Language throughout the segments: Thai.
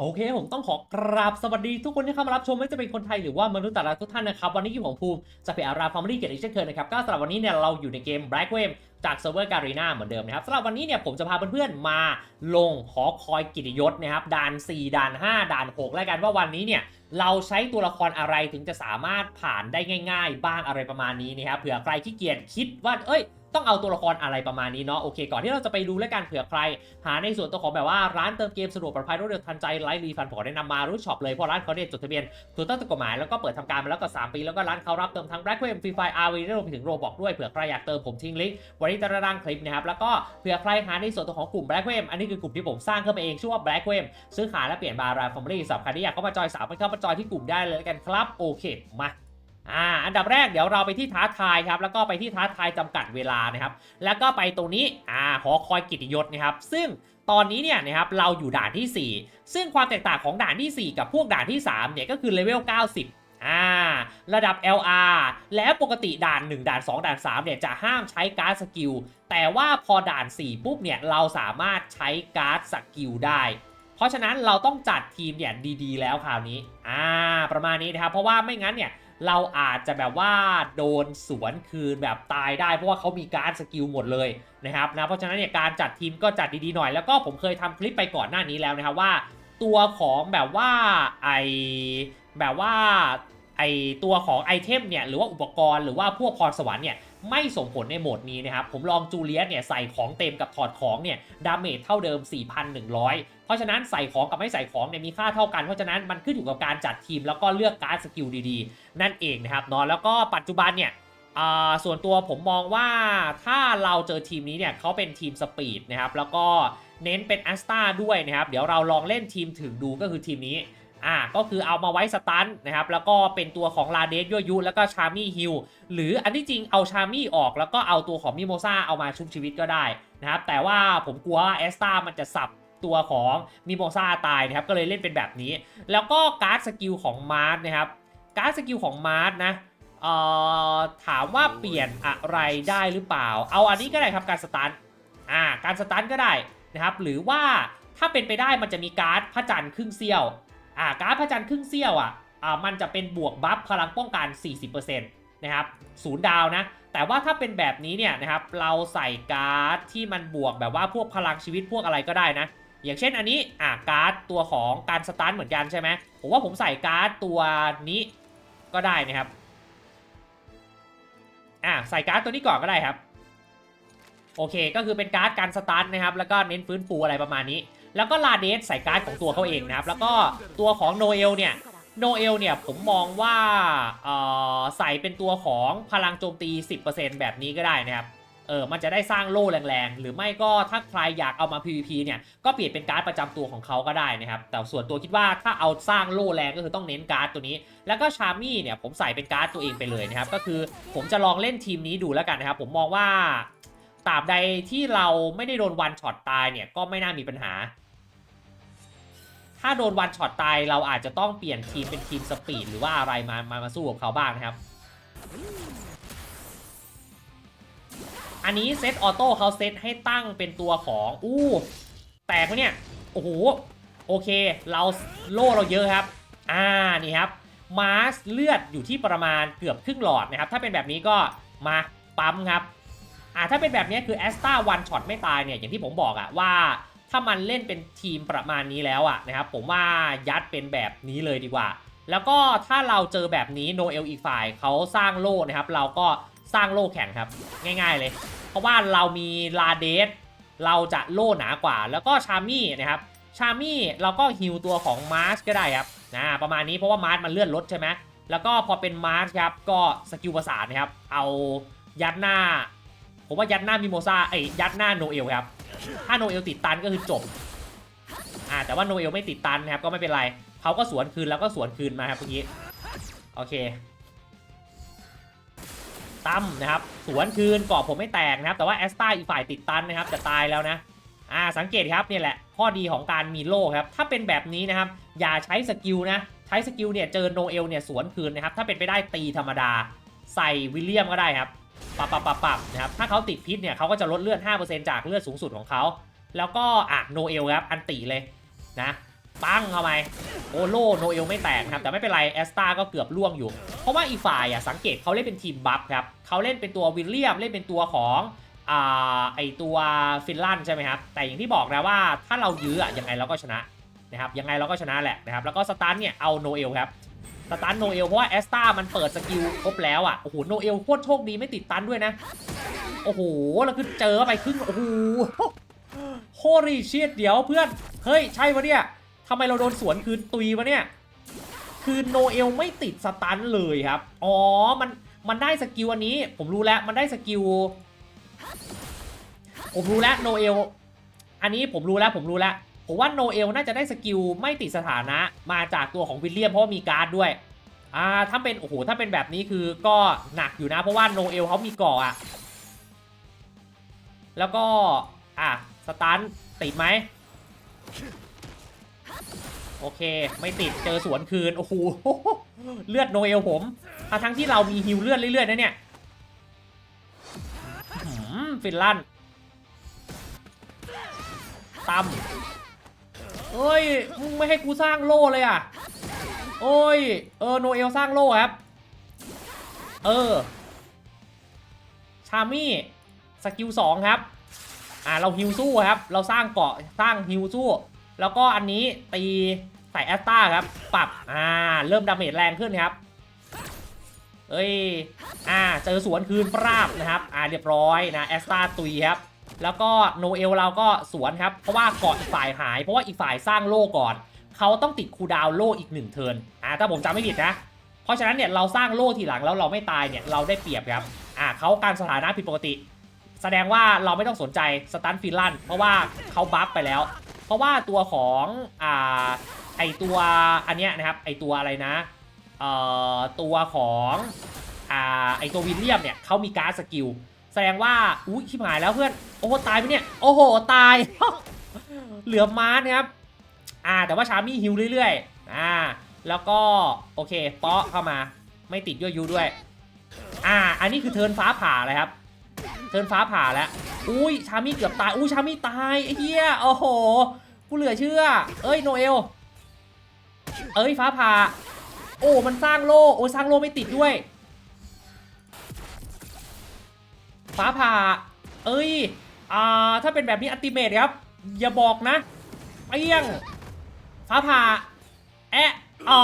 โอเคผมต้องขอกราบสวัสดีทุกคนที่เข้ามารับชมไม่ว่าจะเป็นคนไทยหรือว่ามนุษย์ต่างดาวทุกท่านนะครับ วันนี้อยู่ผมภูมิจากเพจอาราฟาร์มลี่เกียรติอีกเช่นเคยนะครับ ก็สำหรับวันนี้เนี่ยเราอยู่ในเกม Black Wave จากเซิร์ฟเวอร์การีนาเหมือนเดิมนะครับสำหรับวันนี้เนี่ยผมจะพาเพื่อนๆมาลงหอคอยกิตยศนะครับด่าน 4ด่าน 5ด่าน6แล้วกันว่าวันนี้เนี่ยเราใช้ตัวละครอะไรถึงจะสามารถผ่านได้ง่าย ๆ บ้างอะไรประมาณนี้นะครับเผื่อใครขี้เกียจคิดว่าเอ้ย ต้องเอาตัวละครอะไรประมาณนี้เนาะโอเค ก่อนที่เราจะไปดูและการเผื่อใคร หาในส่วนตัวของแบบว่าร้านเติมเกมสะดวกปลอดภัยรวดเร็วทันใจไร้รีฟันขอแนะนำมารู้ช็อปเลยเพราะร้านเขาเนี่ยจดทะเบียนถูกต้องตามกฎหมายแล้วก็เปิดทำการมาแล้วก็3ปีแล้วก็ร้านเขารับเติมทั้ง Black w a v e Free Fire RV รวมไปถึงโรบอกด้วยเผื่อใครอยากเติมผมทิ้งลิงก์ไว้ที่ใต้ล่างคลิปนะครับแล้วก็เผื่อใครหาในส่วนตัวของกลุ่ม Black w a v e อันนี้คือกลุ่มที่ผมสร้างขึ้นมาเองชื่อว่า Black w a v e ซื้อขายและเปลี่ยนบาราฟอมลี่สำหรับใครที่อยากเข้ามาจอยสาวไปเข้ามาจอยที่กลุ่มได้เลยแล้วกันครับโอเคมา อ่าอันดับแรกเดี๋ยวเราไปที่ท้าทายครับแล้วก็ไปที่ท้าทายจำกัดเวลานะครับ แล้วก็ไปตรงนี้อ่าหอคอยกิติยศนะครับ ซึ่งตอนนี้เนี่ยนะครับเราอยู่ด่านที่ 4 ซึ่งความแตกต่างของด่านที่ 4 กับพวกด่านที่3เนี่ยก็คือเลเวล90อ่าระดับ LR แล้วปกติด่าน 1 ด่าน 2 ด่าน 3 เนี่ยจะห้ามใช้การ์ดสกิล แต่ว่าพอด่าน 4 ปุ๊บเนี่ยเราสามารถใช้การ์ดสกิลได้ เพราะฉะนั้นเราต้องจัดทีมเนี่ยดีๆ แล้วคราวนี้อ่าประมาณนี้นะครับเพราะว่าไม่งั้นเนี่ย เราอาจจะแบบว่าโดนสวนคืนแบบตายได้ เพราะว่าเขามีการสกิลหมดเลยนะครับนะเพราะฉะนั้นเนี่ยการจัดทีมก็จัดดีๆหน่อย แล้วก็ผมเคยทำคลิปไปก่อนหน้านี้แล้วนะครับว่า ตัวของแบบว่าไอแบบว่าไอตัวของไอเทมเนี่ยหรือว่าอุปกรณ์หรือว่าพวกพรสวรรค์เนี่ย ไม่ส่งผลในโหมดนี้นะครับ ผมลองจูเลียสเนี่ยใส่ของเต็มกับถอดของเนี่ยดาเมจเท่าเดิม 4,100 เพราะฉะนั้นใส่ของกับไม่ใส่ของเนี่ยมีค่าเท่ากัน เพราะฉะนั้นมันขึ้นอยู่กับการจัดทีมแล้วก็เลือกการ์ดสกิลดีๆ นั่นเองนะครับเนาะแล้วก็ปัจจุบันเนี่ยส่วนตัวผมมองว่าถ้าเราเจอทีมนี้เนี่ยเขาเป็นทีมสปีดนะครับแล้วก็เน้นเป็นแอสตาด้วยนะครับ เดี๋ยวเราลองเล่นทีมถึงดูก็คือทีมนี้ อ่าก็คือเอามาไว้สตันนะครับแล้วก็เป็นตัวของลาเดสยั่วยุ แล้วก็ชามี่ฮิลหรืออันที่จริงเอาชามี่ออกแล้วก็เอาตัวของมิโมซาเอามาชุบชีวิตก็ได้นะครับแต่ว่าผมกลัวว่าแอสตามันจะสับตัวของมิโมซาตายนะครับก็เลยเล่นเป็นแบบนี้ แล้วก็การ์ดสกิลของมาร์ทนะครับการ์ดสกิลของมาร์ทนะเอ่อถามว่าเปลี่ยนอะไรได้หรือเปล่า เอาอันนี้ก็ได้ครับการสตันอ่าการสตันก็ได้นะครับหรือว่าถ้าเป็นไปได้มันจะมีการ์ดพระจันทร์ครึ่งเสี้ยว อ่าการ์ดพระจันทร์ครึ่งเสี้ยวอะอ่ามันจะเป็นบวกบัฟพลังป้องกัน 40%นะครับศูนย์ดาวนะ แต่ว่าถ้าเป็นแบบนี้เนี่ยนะครับเราใส่การ์ดที่มันบวกแบบว่าพวกพลังชีวิตพวกอะไรก็ได้นะ อย่างเช่นอันนี้อ่าการ์ดตัวของการสตาร์ทเหมือนกันใช่ไหมผมว่าผมใส่การ์ดตัวนี้ก็ได้นะครับอ่าใส่การ์ดตัวนี้ก่อนก็ได้ครับโอเค ก็คือเป็นการ์ดการสตาร์ทนะครับ แล้วก็เน้นฟื้นฟูอะไรประมาณนี้ แล้วก็ลาเดสใส่การ์ดของตัวเขาเองนะครับ แล้วก็ตัวของโนเอลเนี่ยโนเอลเนี่ยผมมองว่าใส่เป็นตัวของพลังโจมตี 10%แบบนี้ก็ได้นะครับเออมันจะได้สร้างโล่แรงๆ หรือไม่ก็ถ้าใครอยากเอามา PVP เนี่ยก็เปลี่ยนเป็นการ์ดประจำตัวของเขาก็ได้นะครับ แต่ส่วนตัวคิดว่าถ้าเอาสร้างโล่แรงก็คือต้องเน้นการ์ดตัวนี้ แล้วก็ชามี่เนี่ยผมใส่เป็นการ์ดตัวเองไปเลยนะครับ ก็คือผมจะลองเล่นทีมนี้ดูแล้วกันนะครับ ผมมองว่า ตราบใดที่เราไม่ได้โดนวันช็อตตายเนี่ยก็ไม่น่ามีปัญหา ถ้าโดนวันช็อตตายเราอาจจะต้องเปลี่ยนทีมเป็นทีมสปีดหรือว่าอะไรมามามาสู้กับเขาบ้างนะครับ อันนี้เซตออโต้เขาเซตให้ตั้งเป็นตัวของอู้แตกไหมเนี่ยโอ้โหโอเค เราโล่เราเยอะครับ อ่านี่ครับมาสเลือดอยู่ที่ประมาณเกือบครึ่งหลอดนะครับ ถ้าเป็นแบบนี้ก็มาปั๊มครับ อ่าถ้าเป็นแบบนี้คือแอสตาวันช็อตไม่ตายเนี่ยอย่างที่ผมบอกอะว่าถ้ามันเล่นเป็นทีมประมาณนี้แล้วอะนะครับผมว่ายัดเป็นแบบนี้เลยดีกว่า แล้วก็ถ้าเราเจอแบบนี้โนเอลอีกฝ่ายเขาสร้างโล่นะครับ เราก็สร้างโล่แข่งครับ ง่าย ๆเลย เพราะว่าเรามีลาเดสเราจะโล่หนากว่า แล้วก็ชามี่นะครับชามี่เราก็ฮิวตัวของมาร์ชก็ได้ครับนะประมาณนี้เพราะว่ามาร์ชมันเลื่อนรถใช่ไหมแล้วก็พอเป็นมาร์ชครับก็สกิลประสานนะครับเอายัดหน้า ผมว่ายัดหน้ามิโมซาไอ้ยัดหน้าโนเอลครับ ถ้าโนเอลติดตันก็คือจบ อ่าแต่ว่าโนเอลไม่ติดตันนะครับก็ไม่เป็นไรเขาก็สวนคืนแล้วก็สวนคืนมาครับเมื่อกี้ โอเคตั้มนะครับ สวนคืนกรอบผมไม่แตกนะครับ แต่ว่าแอสตาอีกฝ่ายติดตันนะครับ จะตายแล้วนะ อ่าสังเกตครับเนี่ยแหละ ข้อดีของการมีโล่ครับ ถ้าเป็นแบบนี้นะครับ อย่าใช้สกิลนะ ใช้สกิลเนี่ยเจอโนเอลเนี่ยสวนคืนนะครับ ถ้าเป็นไปได้ตีธรรมดา ใส่วิลเลียมก็ได้ครับ ปับปับปับปับนะครับถ้าเขาติดพิษเนี่ยเขาก็จะลดเลือด 5%จากเลือดสูงสุดของเขาแล้วก็อะโนเอลครับอันติเลยนะปั้งเข้าไปโอโลโนเอลไม่แตกนะครับแต่ไม่เป็นไรแอสตาก็เกือบล่วงอยู่ เพราะว่าอีฝ่ายอะสังเกตเขาเล่นเป็นทีมบัฟครับเขาเล่นเป็นตัววิลเลียมเล่นเป็นตัวของอ่าไอตัวฟินแลนด์ใช่ไหมครับแต่อย่างที่บอกนะว่าถ้าเรายื้ออะยังไงเราก็ชนะนะครับยังไงเราก็ชนะแหละนะครับแล้วก็สตาร์เนี่ยเอาโนเอลครับ สตาร์ทโนเอลเพราะว่าแอสตามันเปิดสกิลครบแล้วอะ โอ้โห โนเอลโคตรโชคดีไม่ติดตันด้วยนะ โอ้โห แล้วคือเจอไปครึ่ง โอ้โหโคตรเชียดเดี๋ยวเพื่อน เฮ้ย ใช่ปะเนี่ยทำไมเราโดนสวนคืนตุยวะเนี่ย คือโนเอลไม่ติดสตันเลยครับ อ๋อ มัน มันได้สกิลอันนี้ ผมรู้แล้ว มันได้สกิล ผมรู้แล้วโนเอล อันนี้ผมรู้แล้ว ผมรู้แล้ว ผมว่าโนเอลน่าจะได้สกิลไม่ติดสถานะมาจากตัวของวิลเลียมเพราะว่ามีการ์ดด้วยอ่าถ้าเป็นโอ้โหถ้าเป็นแบบนี้คือก็หนักอยู่นะ เพราะว่าโนเอลเขามีกาะอะแล้วก็อะสตันติดไหมโอเค ไม่ติดเจอสวนคืน โอ้โหเลือดโนเอลผมทั้งที่เรามีฮิวเลือดเรื่อยๆนะเนี่ยฟินลั่นตั้ม เอ้ยมึงไม่ให้กูสร้างโล่เลยอะโอ้ย เออโนเอลสร้างโล่ครับ เออ ชามี่ สกิลสองครับ อ่าเราฮิวสู้ครับ เราสร้างเกาะสร้างฮิวสู้ แล้วก็อันนี้ตีใส่แอสตาครับ ปรับ อ่า เริ่มดาเมจแรงขึ้นครับ เอ้ย อ่า เจอสวนคืนปราบนะครับ อ่าเรียบร้อยนะแอสตาตุยครับ แล้วก็โนเอลเราก็สวนครับ เพราะว่าเกาะอีกฝ่ายหาย เพราะว่าอีกฝ่ายสร้างโล่ก่อน เขาต้องติดคูดาวโล่อีกหนึ่งเทิร์นอ่าถ้าผมจำไม่ผิดนะ เพราะฉะนั้นเนี่ยเราสร้างโล่ทีหลังแล้วเราไม่ตายเนี่ยเราได้เปรียบครับอ่าเขาการสถานะผิดปกติ แสดงว่าเราไม่ต้องสนใจสตันฟิลลันเพราะว่าเขาบัฟไปแล้ว เพราะว่าตัวของอ่าไอตัวอันเนี้ยนะครับไอตัวอะไรนะเอ่อตัวของอ่าไอตัววิลเลียมเนี่ยเขามีการ์ดสกิล แสดงว่าอุ้ยชิบหายแล้วเพื่อน โอ้โหตายไปเนี่ย โอ้โห ตาย เหลือมาร์นะครับ อ่า แต่ว่าชามี่ฮิวเรื่อยๆ อ่า แล้วก็ โอเคเปาะเข้ามา ไม่ติดยั่วยุด้วย อ่า อันนี้คือเทินฟ้าผ่าเลยครับ เทินฟ้าผ่าแล้ว อุ้ย ชามี่เกือบตาย อุ้ย ชามี่ตายไอ้เหี้ย โอ้โห กูเหลือเชื่อ เอ้ย โนเอล เอ้ย ฟ้าผ่า โอ้ มันสร้างโล่โอ้สร้างโล่ไม่ติดด้วย ฟ้าผ่า เอ้ย อ่า ถ้าเป็นแบบนี้อัติเมทครับ อย่าบอกนะเปี้ยง ฟ้าผ่า แอะอ๋อ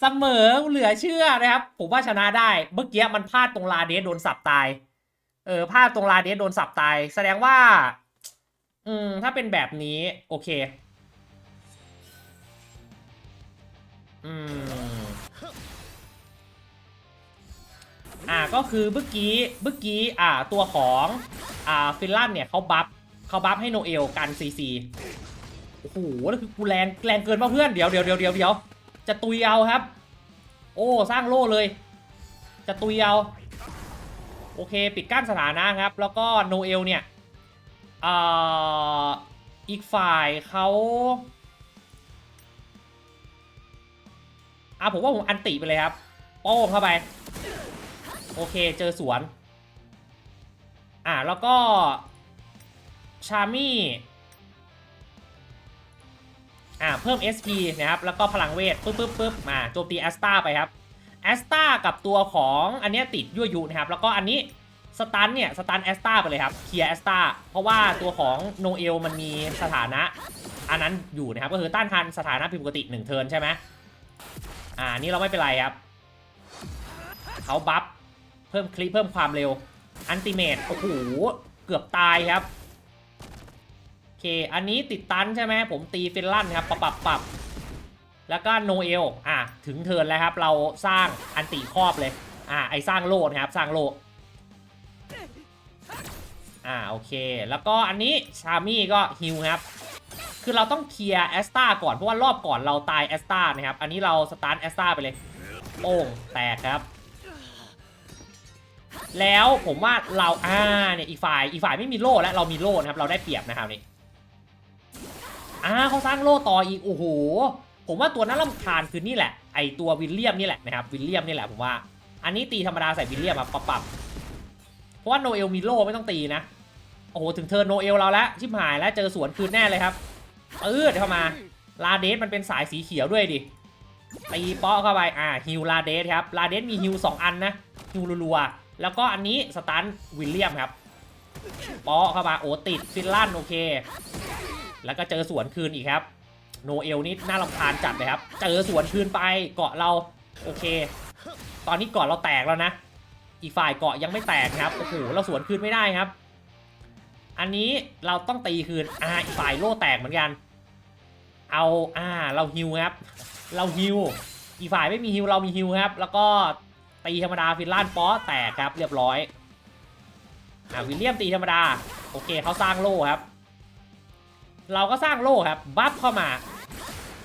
เสมอเหลือเชื่อนะครับ ผมว่าชนะได้ เมื่อกี้มันพลาดตรงลาเดสโดนสับตาย เออพลาดตรงลาเดสโดนสับตาย แสดงว่า อืม ถ้าเป็นแบบนี้ โอเค อืม อ่าก็คือเมื่อกี้เมื่อกี้อ่าตัวของอ่าฟินลันเนี่ยเขาบัฟเขาบัฟให้โนเอลกันซีซีโอ้โหแล้วคือกูแรงแรงเกินป่ะเพื่อนเดี๋ยวเดี๋ยวเดี๋ยวเดี๋ยวเดี๋ยวจะตุยเอาครับ โอ้สร้างโล่เลย จะตุยเอาโอเคปิดกั้นสถานะครับ แล้วก็โนเอลเนี่ยอ่าอีกฝ่ายเขาอะผมว่าผมอันติไปเลยครับโป้งเข้าไป โอเคเจอสวน อ่าแล้วก็ชามี่อ่าเพิ่ม SP นะครับ แล้วก็พลังเวทปึ๊บปึ๊บปึ๊บมาโจมตีแอสตาไปครับแอสตากับตัวของอันนี้ติดยั่วยุนะครับ แล้วก็อันนี้สตันเนี่ยสตันแอสตาไปเลยครับเคลียร์แอสตาเพราะว่าตัวของโนเอลมันมีสถานะ อันนั้นอยู่นะครับ ก็คือต้านทานสถานะผิดปกติ1เทิร์นใช่ไหมอ่านี่เราไม่เป็นไรครับเขาบัฟ เพิ่มคลิปเพิ่มความเร็ว อันติเมตโอ้โห เกือบตายครับ โอเค อันนี้ติดตันใช่ไหมผมตีฟินลั่นครับปรับปรับปรับแล้วก็โนเอลอะ ถึงเทินแล้วครับ เราสร้างอันติครอบเลย อะ ไอสร้างโล่นะครับ สร้างโล่อ่า โอเค แล้วก็อันนี้ชามี่ก็ฮิวครับ คือเราต้องเคลียร์แอสตาก่อน เพราะว่ารอบก่อนเราตายแอสตานะครับ อันนี้เราสตาร์ทแอสตาไปเลยโป้งแตกครับ แล้วผมว่าเราอ่าเนี่ยอีกฝ่ายอีกฝ่ายไม่มีโล่แล้วเรามีโล่นะครับเราได้เปรียบนะครับนี่อ่าเขาสร้างโล่ต่ออีกโอ้โหผมว่าตัวน่ารำคาญคือนี่แหละไอตัววิลเลียมนี่แหละนะครับวิลเลียมนี่แหละผมว่า อันนี้ตีธรรมดาใส่วิลเลียมอะปรับปรับเพราะว่าโนเอลมีโล่ไม่ต้องตีนะโอ้โหถึงเทิร์นโนเอลเราแล้วชิบหายแล้วเจอสวนคืนแน่เลยครับเออเข้ามาลาเดสมันเป็นสายสีเขียวด้วยดิตีเปาะเข้าไปอ่าฮิวลาเดสครับลาเดสมีฮิวสองอันนะฮิวรัวๆ แล้วก็อันนี้สตันวิลเลียมครับปาะเข้ามาโอติดฟินลันโอเค แล้วก็เจอสวนคืนอีกครับ โนเอลนี่น่ารำคาญจัดเลยครับ เจอสวนคืนไปเกาะเราโอเค ตอนนี้เกาะเราแตกแล้วนะ อีกฝ่ายเกาะยังไม่แตกครับโอ้โหเราสวนคืนไม่ได้ครับ อันนี้เราต้องตีคืนอ่าอีกฝ่ายโล่แตกเหมือนกัน เอาอ่าเราฮิวครับ เราฮิวอีกฝ่ายไม่มีฮิวเรามีฮิวครับ แล้วก็ ตีธรรมดาฟินลั่นป๊อแตกครับเรียบร้อยอ่าวิลเลียมตีธรรมดา โอเคเขาสร้างโล่ครับ เราก็สร้างโล่ครับบัฟเข้ามา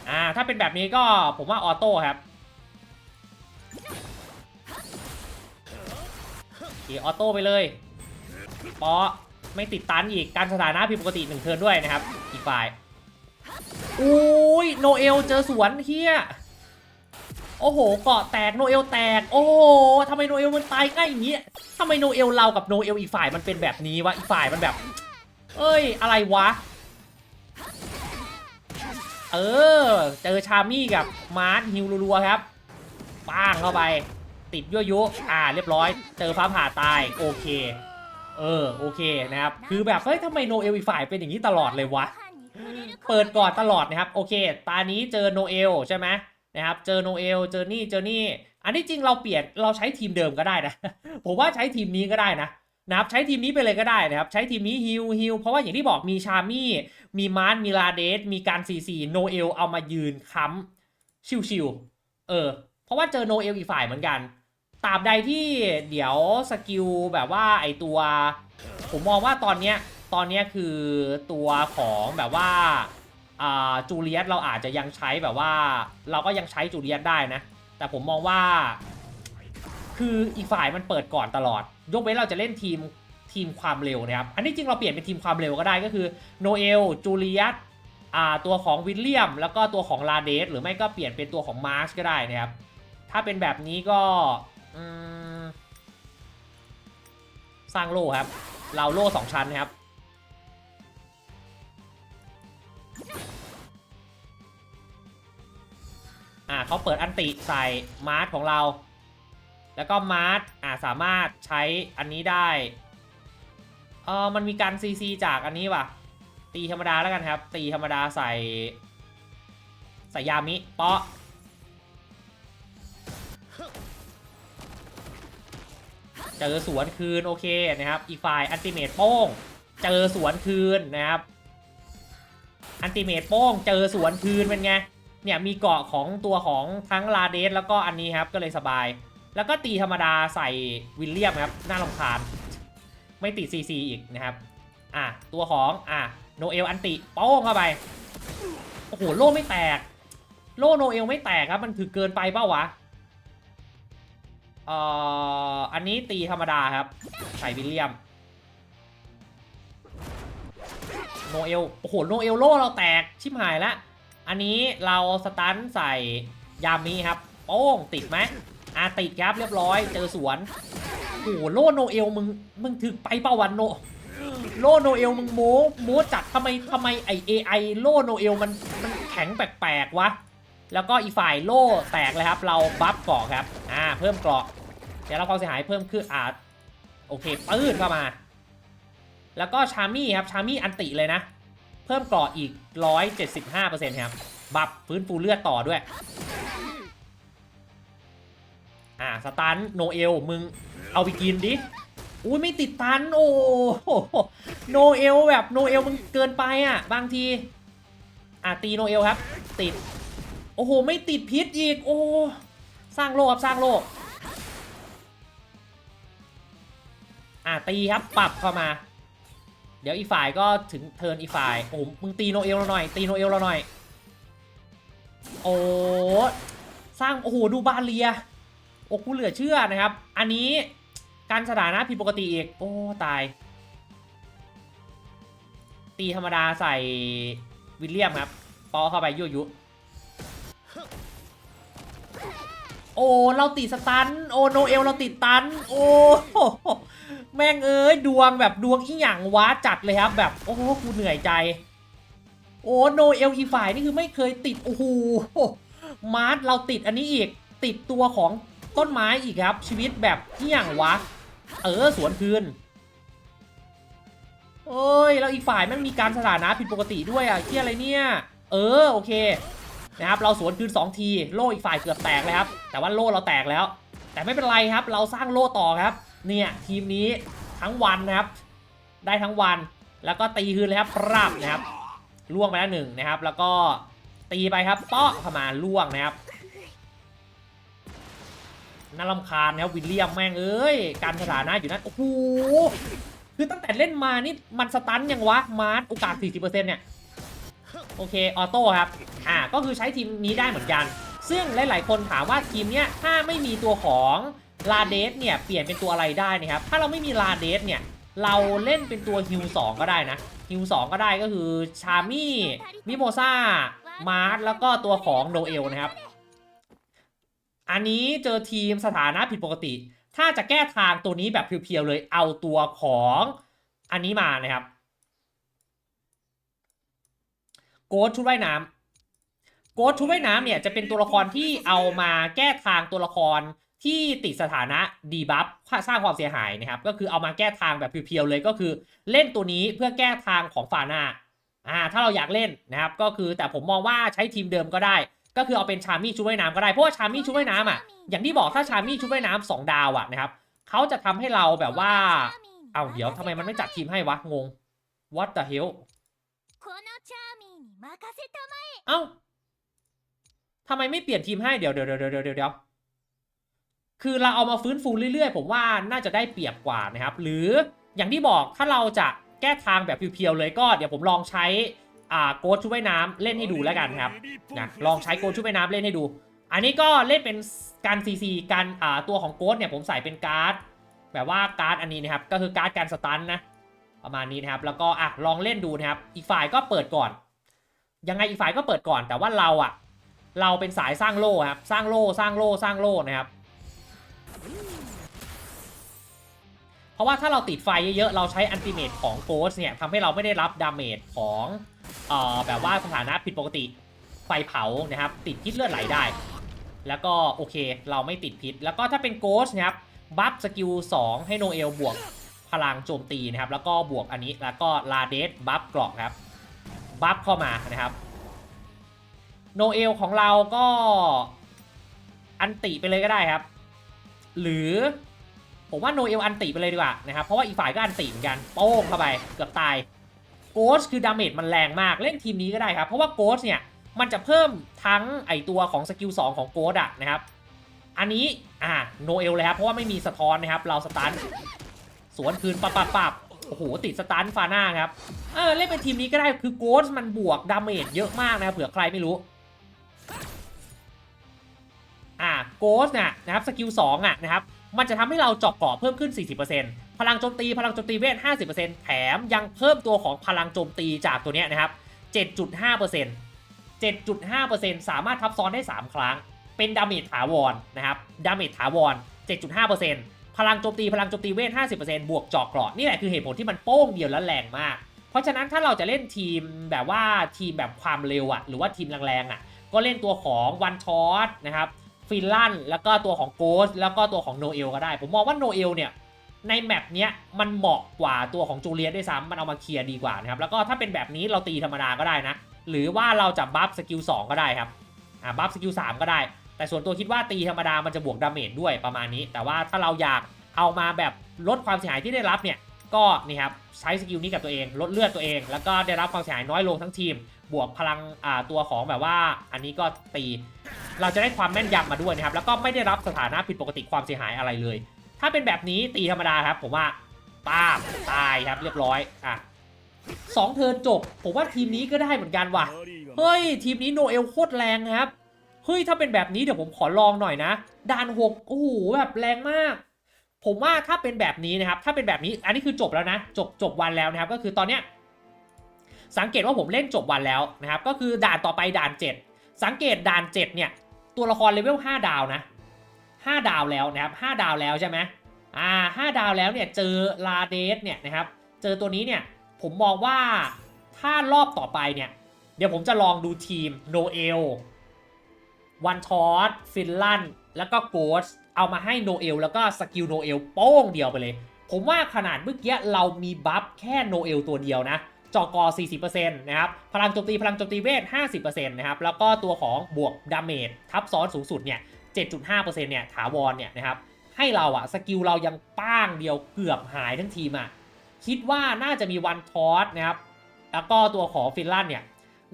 อ่าถ้าเป็นแบบนี้ก็ผมว่าออโต้ครับโอเคออโต้ไปเลยป๊อไม่ติดตันอีกการสถานะผิดปกติหนึ่งเทิร์นด้วยนะครับ อีกฝ่ายอุ้ยโนเอลเจอสวนเฮีย โอ้โหเกาะแตกโนเอลแตก โอ้โหทำไมโนเอลมันตายง่ายอย่างนี้ทำไมโนเอลเรากับโนเอลอีกฝ่ายมันเป็นแบบนี้วะอีกฝ่ายมันแบบ เอ้ยอะไรวะ เออ เจอชามี่กับมาร์ทฮิวรัวๆครับป้างเข้าไป ติดยั่วยุอ่าเรียบร้อย เจอฟ้าผ่าตายโอเค เออโอเคนะครับคือแบบเฮ้ยทำไมโนเอลอีกฝ่ายเป็นอย่างนี้ตลอดเลยวะเปิดก่อนตลอดนะครับโอเค ตานี้เจอโนเอลใช่ไหม นะครับเจอโนเอลเจอนี่เจอนี่อันที่จริงเราเปลี่ยนเราใช้ทีมเดิมก็ได้นะ ผมว่าใช้ทีมนี้ก็ได้นะนะครับใช้ทีมนี้ไปเลยก็ได้นะครับ ใช้ทีมนี้ฮิลฮิลเพราะว่าอย่างที่บอกมีชามี่ มีมาร์ทมีลาเดสมีการซีซีโนเอลเอามายืนค้ำชิวๆเออ เพราะว่าเจอโนเอลอีกฝ่ายเหมือนกันตราบใดที่เดี๋ยวสกิลแบบว่าไอตัว ผมมองว่าตอนเนี้ยตอนเนี้ยคือตัวของแบบว่า จูเลียสเราอาจจะยังใช้แบบว่า เราก็ยังใช้จูเลียสได้นะ แต่ผมมองว่า คืออีกฝ่ายมันเปิดก่อนตลอด ยกเว้นเราจะเล่นทีมทีมความเร็วนะครับ อันนี้จริงเราเปลี่ยนเป็นทีมความเร็วก็ได้ก็คือโนเอลจูเลียสตัวของวิลเลียม แล้วก็ตัวของลาเดสหรือไม่ก็เปลี่ยนเป็นตัวของมาร์ชก็ได้นะครับ ถ้าเป็นแบบนี้ก็สร้างโล่ครับ เราโล่สองชั้นนะครับ อ่าเขาเปิดอันติใส่มาร์ทของเรา แล้วก็มาร์ทอ่าสามารถใช้อันนี้ได้เออมันมีการซีซีจากอันนี้ว่ะ ตีธรรมดาแล้วกันครับ ตีธรรมดาใส่ ใส่ยามิเปาะเจอสวนคืนโอเคนะครับอีกฝ่ายอันติเมตโป้ง เจอสวนคืนนะครับ อันติเมตโป้งเจอสวนคืนเป็นไง เนี่ยมีเกาะของตัวของทั้งลาเดสแล้วก็อันนี้ครับก็เลยสบาย แล้วก็ตีธรรมดาใส่วิลเลียมครับน่ารำคาญ ไม่ติดซีซีอีกนะครับอะตัวของอะโนเอลอันติโป้งเข้าไปโอ้โหโล่ไม่แตก โล่โนเอลไม่แตกครับมันถือเกินไปเปล่าวะเอ่ออันนี้ตีธรรมดาครับ ใส่วิลเลียม โนเอลโอ้โหโนเอลโล่เราแตกชิบหายแล้วอันนี้เราสตันใส่ยามีครับโป้งติดไหมอะติดครับเรียบร้อยเจอสวนโอ้โหโล่โนเอลมึงมึงถึกไปเปล่าวันโนโล่โนเอลมึงโม้โม้จัดทำไมทำไมไอเอไอโล่โนเอลมันมันแข็งแปลกๆวะแล้วก็อีฝ่ายโล่แตกเลยครับ เราบัฟเกาะครับอ่าเพิ่มเกาะเดี๋ยวเราความเสียหายเพิ่มขึ้นอ่าโอเคปื้ดเข้ามา แล้วก็ชามี่ครับชามี่อันติเลยนะ เพิ่มกราะอีก 175%ครับ บัฟฟื้นฟูเลือดต่อด้วย อ่าสตันโนเอลมึงเอาไปกินดิ อุ้ยไม่ติดตัน โอ้โหโนเอลแบบโนเอลมึงเกินไปอะ บางที อะตีโนเอลครับ ติด โอ้โห ไม่ติดพิษอีก โอ้สร้างโลกครับสร้างโลกอะตีครับปรับเข้ามา เดี๋ยวอีฝ่ายก็ถึงเทิร์นอีฝ่ายโอ้มึงตีโนเอลเราหน่อย ตีโนเอลเราหน่อย โอ้สร้างโอ้โหดูบาเลียโอ้กูเหลือเชื่อนะครับ อันนี้การสถานะผิดปกติอีก โอ้ตาย ตีธรรมดาใส่วิลเลียมครับปอเข้าไปยั่วยุ โอ้ เราติดสตัน โอ้โนเอลเราติดตัน โอ้ แม่งเอ้ยดวงแบบดวงอีหยังว้าจัดเลยครับ แบบโอ้โหกูเหนื่อยใจ โอ้โนเอลอีฝ่ายนี่คือไม่เคยติดโอ้โหมาร์ทเราติดอันนี้อีกติดตัวของต้นไม้อีกครับ ชีวิตแบบที่อย่างวะ เออสวนคืนเอ้ยแล้วอีกฝ่ายแมันมีการสถานะผิดปกติด้วยอะเที่ยอะไรเนี่ย เออโอเคนะครับเราสวนคืน 2 ทีโล่อีกฝ่ายเกือบแตกเลยครับแต่ว่าโล่เราแตกแล้ว แต่ไม่เป็นไรครับ เราสร้างโล่ต่อครับ เนี่ยทีมนี้ทั้งวันนะครับ ได้ทั้งวันแล้วก็ตีคืนเลยครับปรับนะครับล่วงไปแล้วหนึ่งนะครับ แล้วก็ตีไปครับเปาะเข้ามาล่วงนะครับน่ารำคาญนะครับวิลเลียมแม่งเอ้ยการสถานะอยู่นั้นโอ้โหคือตั้งแต่เล่นมานี่มันสตันยังวะมาร์ทโอกาส 40%เนี่ยโอเคออโต้ครับอ่าก็คือใช้ทีมนี้ได้เหมือนกัน ซึ่งหลาย ๆ คนถามว่าทีมเนี้ยถ้าไม่มีตัวของ ลาเดสเนี่ยเปลี่ยนเป็นตัวอะไรได้นะครับ ถ้าเราไม่มีลาเดสเนี่ยเราเล่นเป็นตัวฮิว2ก็ได้นะฮิว2ก็ได้ก็คือชามี่มิโมซ่ามาร์ทแล้วก็ตัวของโนเอลนะครับ อันนี้เจอทีมสถานะผิดปกติ ถ้าจะแก้ทางตัวนี้แบบเพียวๆเลยเอาตัวของอันนี้มานะครับ โกดชุดว่ายน้ำโกดชุดว่ายน้ำเนี่ยจะเป็นตัวละครที่เอามาแก้ทางตัวละคร ที่ติดสถานะดีบัฟสร้างความเสียหายนะครับ ก็คือเอามาแก้ทางแบบเพียวๆเลยก็คือเล่นตัวนี้เพื่อแก้ทางของฟานาอ่าถ้าเราอยากเล่นนะครับ ก็คือแต่ผมมองว่าใช้ทีมเดิมก็ได้ ก็คือเอาเป็นชามี่ชุดว่ายน้ำก็ได้ เพราะว่าชามี่ชุดว่ายน้ำอะอย่างที่บอกถ้าชามี่ชุดว่ายน้ำสองดาวอะนะครับเขาจะทำให้เราแบบว่า เอาเดี๋ยวทำไมมันไม่จัดทีมให้วะงง what the hell เอ้าทำไมไม่เปลี่ยนทีมให้เดี๋ยวเดี๋ยวเดี๋ยวเดี๋ยวเดี๋ยว คือเราเอามาฟื้นฟูเรื่อยๆ ผมว่าน่าจะได้เปรียบกว่านะครับ หรืออย่างที่บอกถ้าเราจะแก้ทางแบบเพียวๆเลยก็เดี๋ยวผมลองใช้อ่าโกดชุดว่ายน้ำเล่นให้ดูแล้วกันครับนะลองใช้โกดชุดว่ายน้ำเล่นให้ดู อันนี้ก็เล่นเป็นการซีซีการอ่าตัวของโกดเนี่ยผมใส่เป็นการ์ด แบบว่าการ์ดอันนี้นะครับก็คือการ์ดการสตันนะประมาณนี้นะครับ แล้วก็อะลองเล่นดูนะครับ อีกฝ่ายก็เปิดก่อน ยังไงอีกฝ่ายก็เปิดก่อน แต่ว่าเราอะเราเป็นสายสร้างโล่ครับ สร้างโล่ สร้างโล่ สร้างโล่นะครับ เพราะว่าถ้าเราติดไฟเยอะๆ เราใช้อันติเมตของโกสเนี่ยทำให้เราไม่ได้รับดาเมจของเอ่อแบบว่าสถานะผิดปกติไฟเผานะครับ ติดพิษเลือดไหลได้ แล้วก็โอเคเราไม่ติดพิษ แล้วก็ถ้าเป็นโกสนะครับบัฟสกิล 2 ให้โนเอลบวกพลังโจมตีนะครับ แล้วก็บวกอันนี้แล้วก็ลาเดสบัฟกรอกครับบัฟเข้ามานะครับโนเอลของเราก็อันติไปเลยก็ได้ครับ หรือ ผมว่าโนเอลอันติไปเลยดีกว่านะครับเพราะว่าอีกฝ่ายก็อันติเหมือนกันโป้งเข้าไปเกือบตายโกสคือดาเมจมันแรงมากเล่นทีมนี้ก็ได้ครับเพราะว่าโกสเนี่ยมันจะเพิ่มทั้งไอตัวของสกิล2ของโกสอะนะครับอันนี้อ่าโนเอลเลยครับเพราะว่าไม่มีสะท้อนนะครับเราสตันสวนคืนปับปับปับโอ้โหติดสตันฟาน่าครับเออเล่นเป็นทีมนี้ก็ได้คือโกสมันบวกดาเมจเยอะมากนะเผื่อใครไม่รู้ อ่าโกสเนี่ยนะครับสกิล2อะนะครับมันจะทำให้เราเจาะเกราะเพิ่มขึ้น 40%พลังโจมตีพลังโจมตีเวท 50%แถมยังเพิ่มตัวของพลังโจมตีจากตัวเนี้ยนะครับ 7.5% 7.5%สามารถทับซ้อนได้ 3 ครั้ง เป็นดาเมจถาวรนะครับดาเมจถาวร 7.5%พลังโจมตีพลังโจมตีเวท 50%บวกเจาะเกราะนี่แหละคือเหตุผลที่มันโป้งเดียวและแรงมาก เพราะฉะนั้นถ้าเราจะเล่นทีมแบบว่าทีมแบบความเร็วอะหรือว่าทีมแรงๆอะก็เล่นตัวของวันช็อตนะครับ ฟินลันแล้วก็ตัวของโกสแล้วก็ตัวของโนเอลก็ได้ ผมมองว่าโนเอลเนี่ยในแมปเนี้ยมันเหมาะกว่าตัวของจูเลียสด้วยซ้ำมันเอามาเคลียร์ดีกว่านะครับแล้วก็ถ้าเป็นแบบนี้เราตีธรรมดาก็ได้นะ หรือว่าเราจะบัฟสกิล2ก็ได้ครับอ่าบัฟสกิล3ก็ได้ แต่ส่วนตัวคิดว่าตีธรรมดามันจะบวกดาเมจด้วยประมาณนี้ แต่ว่าถ้าเราอยากเอามาแบบลดความเสียหายที่ได้รับเนี่ย ก็นี่ครับใช้สกิลนี้กับตัวเองลดเลือดตัวเอง แล้วก็ได้รับความเสียหายน้อยลงทั้งทีม บวกพลังตัวของแบบว่า อันนี้ก็ตี เราจะได้ความแม่นยำมาด้วยนะครับแล้วก็ไม่ได้รับสถานะผิดปกติความเสียหายอะไรเลย ถ้าเป็นแบบนี้ตีธรรมดาครับผมว่าป้าตายครับเรียบร้อยอะสองเทิร์นจบ ผมว่าทีมนี้ก็ได้เหมือนกันว่ะเฮ้ยทีมนี้โนเอลโคตรแรงนะครับเฮ้ยถ้าเป็นแบบนี้เดี๋ยวผมขอลองหน่อยนะด่านหกโอ้โหแบบแรงมาก ผมว่าถ้าเป็นแบบนี้นะครับ ถ้าเป็นแบบนี้ อันนี้คือจบแล้วนะ จบจบวันแล้วนะครับ ก็คือตอนเนี้ยสังเกตว่าผมเล่นจบวันแล้วนะครับ ก็คือด่านต่อไปด่าน 7 สังเกตด่าน 7 เนี่ย ตัวละครเลเวล5ดาวนะ 5 ดาวแล้วนะครับ 5 ดาวแล้วใช่ไหมอ่า5ดาวแล้วเนี่ยเจอลาเดสเนี่ยนะครับ เจอตัวนี้เนี่ยผมมองว่าถ้ารอบต่อไปเนี่ย เดี๋ยวผมจะลองดูทีมโนเอลวันทอสฟินลันแล้วก็โกส เอามาให้โนเอลแล้วก็สกิลโนเอลโป้งเดียวไปเลย ผมว่าขนาดเมื่อกี้เรามีบัฟแค่โนเอลตัวเดียวนะจอกอ 40%นะครับ พลังโจมตี พลังโจมตีเวท 50%นะครับ แล้วก็ตัวของบวกดาเมจทับซ้อนสูงสุดเนี่ย 7.5%เนี่ย ถาวรเนี่ยนะครับ ให้เราอะสกิลเรายังป้างเดียวเกือบหายทั้งทีมอะคิดว่าน่าจะมีวันทอสนะครับ แล้วก็ตัวของฟินลันเนี่ย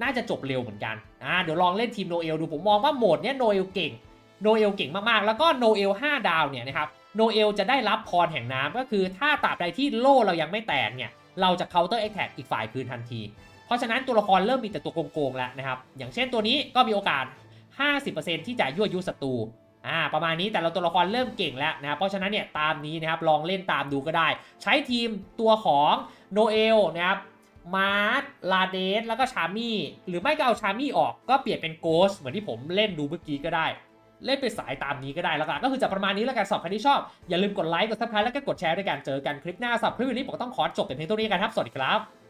น่าจะจบเร็วเหมือนกัน อ่า เดี๋ยวลองเล่นทีมโนเอลดู ผมมองว่าโหมดเนี้ยโนเอลเก่ง โนเอลเก่งมากๆ แล้วก็โนเอล5ดาวเนี่ยนะครับโนเอลจะได้รับพรแห่งน้ำก็คือถ้าตราบใดที่โล่เรายังไม่แตกเนี่ยเราจะ counter attack อีกฝ่ายคืนทันที เพราะฉะนั้นตัวละครเริ่มมีแต่ตัวโกงๆแล้วนะครับ อย่างเช่นตัวนี้ก็มีโอกาส 50%ที่จะยั่วยุศัตรูอ่าประมาณนี้แต่เราตัวละครเริ่มเก่งแล้วนะครับเพราะฉะนั้นเนี่ยตามนี้นะครับลองเล่นตามดูก็ได้ ใช้ทีมตัวของโนเอลนะครับมาร์ลาเดสแล้วก็ชามี่หรือไม่ก็เอาชามี่ออกก็เปลี่ยนเป็นโกสเหมือนที่ผมเล่นดูเมื่อกี้ก็ได้ เล่นไปสายตามนี้ก็ได้แล้วกันก็คือจะประมาณนี้แล้วกันสอบใครที่ชอบ อย่าลืมกดไลค์กดซับสไครต์แล้วก็กดแชร์ด้วยกันเจอกันคลิปหน้าสำหรับคลิปวันนี้ผมต้องขอจบแต่เพียงเท่านี้กันครับสวัสดีครับ